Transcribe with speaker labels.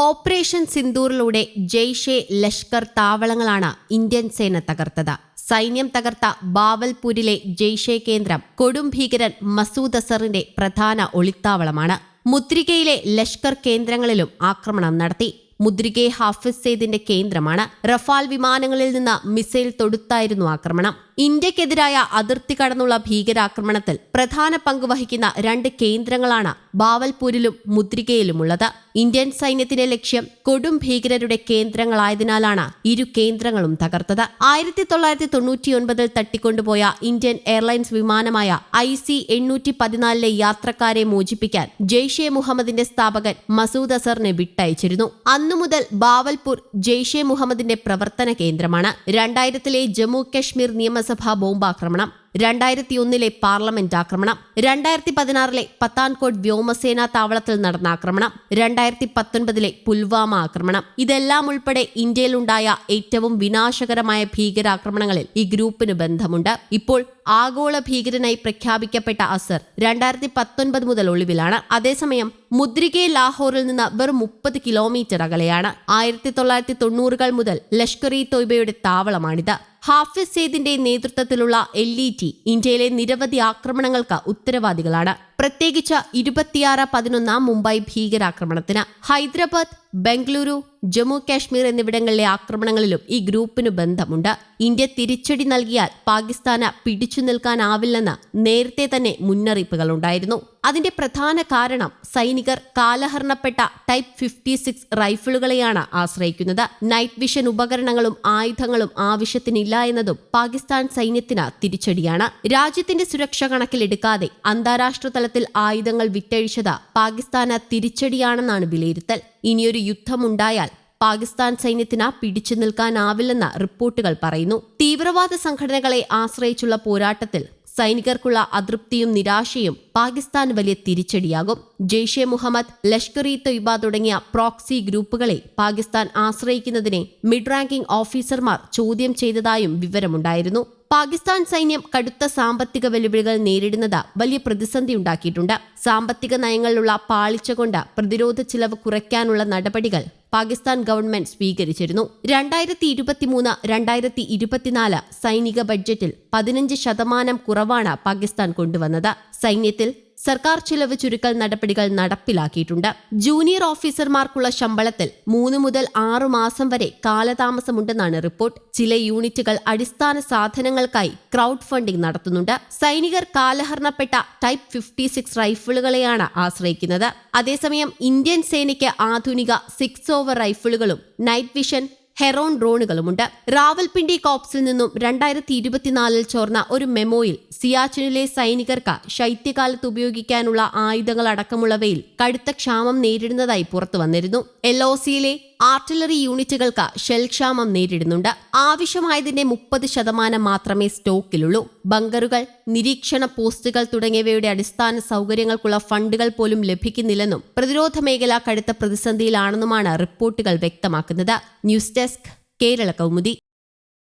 Speaker 1: Operation സിന്ദൂറിലൂടെ ജെയ്ഷെ ലഷ്കർ താവളങ്ങളാണ് Indian സേന തകർത്തത്. സൈന്യം തകർത്ത ബാവൽപൂരിലെ ജെയ്ഷെ കേന്ദ്രം കൊടും ഭീകരൻ മസൂദ് അസറിന്റെ പ്രധാന ഒളിത്താവളമാണ്. മുദ്രികയിലെ ലഷ്കർ കേന്ദ്രങ്ങളിലും ആക്രമണം നടത്തി. മുദ്രികെ ഹാഫിസ് സെയ്ദിന്റെ കേന്ദ്രമാണ്. റഫാൽ വിമാനങ്ങളിൽ നിന്ന് മിസൈൽ തൊടുത്തായിരുന്നു ആക്രമണം. ഇന്ത്യക്കെതിരായ അതിർത്തി കടന്നുള്ള ഭീകരാക്രമണത്തിൽ പ്രധാന പങ്ക് വഹിക്കുന്ന രണ്ട് കേന്ദ്രങ്ങളാണ് ബാവൽപൂരിലും മുദ്രികയിലുമുള്ളത്. ഇന്ത്യൻ സൈന്യത്തിന്റെ ലക്ഷ്യം കൊടും ഭീകരരുടെ കേന്ദ്രങ്ങളായതിനാലാണ് ഇരു കേന്ദ്രങ്ങളും തകർത്തത്. ആയിരത്തി തൊള്ളായിരത്തി തൊണ്ണൂറ്റിയൊൻപതിൽ തട്ടിക്കൊണ്ടുപോയ ഇന്ത്യൻ എയർലൈൻസ് വിമാനമായ ഐ സി എണ്ണൂറ്റി പതിനാലിലെ യാത്രക്കാരെ മോചിപ്പിക്കാൻ ജെയ്ഷെ മുഹമ്മദിന്റെ സ്ഥാപകൻ മസൂദ് അസറിനെ വിട്ടയച്ചിരുന്നു. അന്നു മുതൽ ബാവൽപൂർ ജെയ്ഷെ മുഹമ്മദിന്റെ പ്രവർത്തന കേന്ദ്രമാണ്. രണ്ടായിരത്തിലെ ജമ്മു കശ്മീർ നിയമസഭാ ബോംബാക്രമണം രണ്ടായിരത്തി ഒന്നിലെ പാർലമെന്റ് ആക്രമണം രണ്ടായിരത്തി പതിനാറിലെ പത്താൻകോട്ട് വ്യോമസേനാ താവളത്തിൽ നടന്ന ആക്രമണം രണ്ടായിരത്തി പത്തൊൻപതിലെ പുൽവാമ ആക്രമണം. ഇതെല്ലാം ഉൾപ്പെടെ ഇന്ത്യയിലുണ്ടായ ഏറ്റവും വിനാശകരമായ ഭീകരാക്രമണങ്ങളിൽ ഈ ഗ്രൂപ്പിന് ബന്ധമുണ്ട്. ഇപ്പോൾ ആഗോള ഭീകരനായി പ്രഖ്യാപിക്കപ്പെട്ട അസർ രണ്ടായിരത്തി പത്തൊൻപത് മുതൽ ഒളിവിലാണ്. അതേസമയം മുദ്രികെ ലാഹോറിൽ നിന്ന് വെറും മുപ്പത് കിലോമീറ്റർ അകലെയാണ്. ആയിരത്തി തൊള്ളായിരത്തി തൊണ്ണൂറുകൾ മുതൽ ലഷ്കർ ഇ തോയ്ബയുടെ താവളമാണിത്. ഹാഫിസ് സെയ്ദിന്റെ നേതൃത്വത്തിലുള്ള എൽ ഇ ടി ഇന്ത്യയിലെ നിരവധി ആക്രമണങ്ങൾക്ക് ഉത്തരവാദികളാണ്. പ്രത്യേകിച്ച് ഇരുപത്തിയാറ് പതിനൊന്നാം മുംബൈ ഭീകരാക്രമണത്തിന്. ഹൈദരാബാദ് ബംഗളൂരു ജമ്മു കാശ്മീർ എന്നിവിടങ്ങളിലെ ആക്രമണങ്ങളിലും ഈ ഗ്രൂപ്പിന് ബന്ധമുണ്ട്. ഇന്ത്യ തിരിച്ചടി നൽകിയാൽ പാകിസ്ഥാന് പിടിച്ചു നിൽക്കാനാവില്ലെന്ന് നേരത്തെ തന്നെ മുന്നറിയിപ്പുകൾ ഉണ്ടായിരുന്നു അതിന്റെ പ്രധാന കാരണം സൈനികർ കാലഹരണപ്പെട്ട ടൈപ്പ് ഫിഫ്റ്റി സിക്സ് റൈഫിളുകളെയാണ് ആശ്രയിക്കുന്നത്. നൈറ്റ് വിഷൻ ഉപകരണങ്ങളും ആയുധങ്ങളും ആവശ്യത്തിനില്ല എന്നതും പാകിസ്ഥാൻ സൈന്യത്തിന് തിരിച്ചടിയാണ്. രാജ്യത്തിന്റെ സുരക്ഷ കണക്കിലെടുക്കാതെ അന്താരാഷ്ട്ര തലത്തിൽ ആയുധങ്ങൾ വിറ്റഴിച്ചത് പാകിസ്ഥാന് തിരിച്ചടിയാണെന്നാണ് വിലയിരുത്തൽ. ഇനിയൊരു യുദ്ധമുണ്ടായാൽ പാകിസ്ഥാൻ സൈന്യത്തിന് പിടിച്ചു നിൽക്കാനാവില്ലെന്ന് റിപ്പോർട്ടുകൾ പറയുന്നു. തീവ്രവാദ സംഘടനകളെ ആശ്രയിച്ചുള്ള പോരാട്ടത്തിൽ സൈനികർക്കുള്ള അതൃപ്തിയും നിരാശയും പാകിസ്ഥാൻ വലിയ തിരിച്ചടിയാകും. ജെയ്ഷെ മുഹമ്മദ് ലഷ്കർ ഇ തൊയ്ബ തുടങ്ങിയ പ്രോക്സി ഗ്രൂപ്പുകളെ പാകിസ്ഥാൻ ആശ്രയിക്കുന്നതിനെ മിഡ് റാങ്കിംഗ് ഓഫീസർമാർ ചോദ്യം ചെയ്തതായും വിവരമുണ്ടായിരുന്നു. പാകിസ്ഥാൻ സൈന്യം കടുത്ത സാമ്പത്തിക വെല്ലുവിളികൾ നേരിടുന്നത് വലിയ പ്രതിസന്ധി ഉണ്ടാക്കിയിട്ടുണ്ട്. സാമ്പത്തിക നയങ്ങളിലുള്ള പാളിച്ച കൊണ്ട് പ്രതിരോധ ചിലവ് കുറയ്ക്കാനുള്ള നടപടികൾ പാകിസ്ഥാൻ ഗവൺമെന്റ് സ്വീകരിച്ചിരുന്നു. രണ്ടായിരത്തി ഇരുപത്തിമൂന്ന് രണ്ടായിരത്തി ഇരുപത്തിനാല് സൈനിക ബഡ്ജറ്റിൽ പതിനഞ്ച് ശതമാനം കുറവാണ് പാകിസ്ഥാൻ കൊണ്ടുവന്നത്. സൈന്യത്തിൽ സർക്കാർ ചിലവ് ചുരുക്കൽ നടപടികൾ നടപ്പിലാക്കിയിട്ടുണ്ട്. ജൂനിയർ ഓഫീസർമാർക്കുള്ള ശമ്പളത്തിൽ മൂന്ന് മുതൽ ആറു മാസം വരെ കാലതാമസമുണ്ടെന്നാണ് റിപ്പോർട്ട്. ചില യൂണിറ്റുകൾ അടിസ്ഥാന സാധനങ്ങൾക്കായി ക്രൗഡ് ഫണ്ടിംഗ് നടത്തുന്നുണ്ട്. സൈനികർ കാലഹരണപ്പെട്ട ടൈപ്പ് ഫിഫ്റ്റി സിക്സ് റൈഫിളുകളെയാണ് ആശ്രയിക്കുന്നത്. അതേസമയം ഇന്ത്യൻ സേനയ്ക്ക് ആധുനിക സിക്സ് ഓവർ റൈഫിളുകളും നൈറ്റ് വിഷൻ ഹെറോൺ ഡ്രോണുകളുമുണ്ട്. റാവൽപിണ്ടി കോപ്സിൽ നിന്നും രണ്ടായിരത്തി ഇരുപത്തിനാലിൽ ചോർന്ന ഒരു മെമ്മോയിൽ സിയാച്ചിനിലെ സൈനികർക്ക് ശൈത്യകാലത്ത് ഉപയോഗിക്കാനുള്ള ആയുധങ്ങൾ അടക്കമുള്ളവയിൽ കടുത്ത ക്ഷാമം നേരിടുന്നതായി പുറത്തു വന്നിരുന്നു എൽ ഒ സിയിലെ ആർട്ടിലറി യൂണിറ്റുകൾക്ക് ഷെൽക്ഷാമം നേരിടുന്നുണ്ട്. ആവശ്യമായതിന്റെ മുപ്പത് ശതമാനം മാത്രമേ സ്റ്റോക്കിലുള്ളൂ. ബങ്കറുകൾ നിരീക്ഷണ പോസ്റ്റുകൾ തുടങ്ങിയവയുടെ അടിസ്ഥാന സൗകര്യങ്ങൾക്കുള്ള ഫണ്ടുകൾ പോലും ലഭിക്കുന്നില്ലെന്നും പ്രതിരോധ മേഖല കടുത്ത പ്രതിസന്ധിയിലാണെന്നുമാണ് റിപ്പോർട്ടുകൾ വ്യക്തമാക്കുന്നത്. News desk Kerala Kaumudi.